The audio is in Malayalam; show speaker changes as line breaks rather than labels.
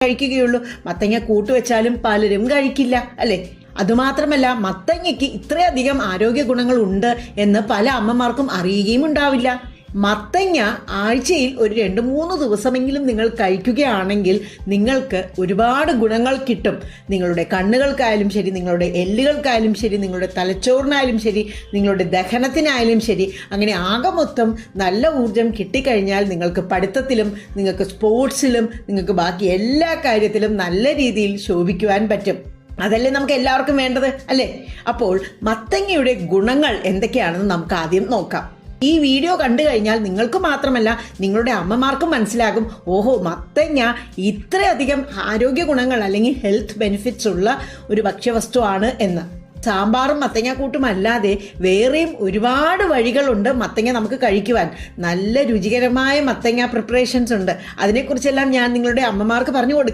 കഴിക്കുകയുള്ളൂ. മത്തങ്ങ കൂട്ടുവെച്ചാലും പലരും കഴിക്കില്ല അല്ലേ? അതുമാത്രമല്ല മത്തങ്ങയ്ക്ക് ഇത്രയധികം ആരോഗ്യ ഗുണങ്ങൾ ഉണ്ട് എന്ന് പല അമ്മമാർക്കും അറിയുകയും ഉണ്ടാവില്ല. മത്തങ്ങ ആഴ്ചയിൽ ഒരു രണ്ട് മൂന്ന് ദിവസമെങ്കിലും നിങ്ങൾ കഴിക്കുകയാണെങ്കിൽ നിങ്ങൾക്ക് ഒരുപാട് ഗുണങ്ങൾ കിട്ടും. നിങ്ങളുടെ കണ്ണുകൾക്കായാലും ശരി നിങ്ങളുടെ എല്ലുകൾക്കായാലും ശരി നിങ്ങളുടെ തലച്ചോറിനായാലും ശരി നിങ്ങളുടെ ദഹനത്തിനായാലും ശരി അങ്ങനെ ആകെ മൊത്തം നല്ല ഊർജം കിട്ടിക്കഴിഞ്ഞാൽ നിങ്ങൾക്ക് പഠിത്തത്തിലും നിങ്ങൾക്ക് സ്പോർട്സിലും നിങ്ങൾക്ക് ബാക്കി എല്ലാ കാര്യത്തിലും നല്ല രീതിയിൽ ശോഭിക്കുവാൻ പറ്റും. അതല്ലേ നമുക്ക് എല്ലാവർക്കും വേണ്ടത് അല്ലേ? അപ്പോൾ മത്തങ്ങയുടെ ഗുണങ്ങൾ എന്തൊക്കെയാണെന്ന് നമുക്ക് ആദ്യം നോക്കാം. ഈ വീഡിയോ കണ്ടു കഴിഞ്ഞാൽ നിങ്ങൾക്ക് മാത്രമല്ല നിങ്ങളുടെ അമ്മമാർക്കും മനസ്സിലാകും. ഓഹോ മത്തങ്ങ ഇത്രയധികം ആരോഗ്യ ഗുണങ്ങൾ അല്ലെങ്കിൽ ഹെൽത്ത് ബെനിഫിറ്റ്സ് ഉള്ള ഒരു ഭക്ഷ്യവസ്തുവാണ് എന്ന്. സാമ്പാറും മത്തങ്ങാക്കൂട്ടും അല്ലാതെ വേറെയും ഒരുപാട് വഴികളുണ്ട് മത്തങ്ങ നമുക്ക് കഴിക്കുവാൻ. നല്ല രുചികരമായ മത്തങ്ങ പ്രിപ്പറേഷൻസ് ഉണ്ട്. അതിനെക്കുറിച്ചെല്ലാം ഞാൻ നിങ്ങളുടെ അമ്മമാർക്ക് പറഞ്ഞു കൊടുക്കാം.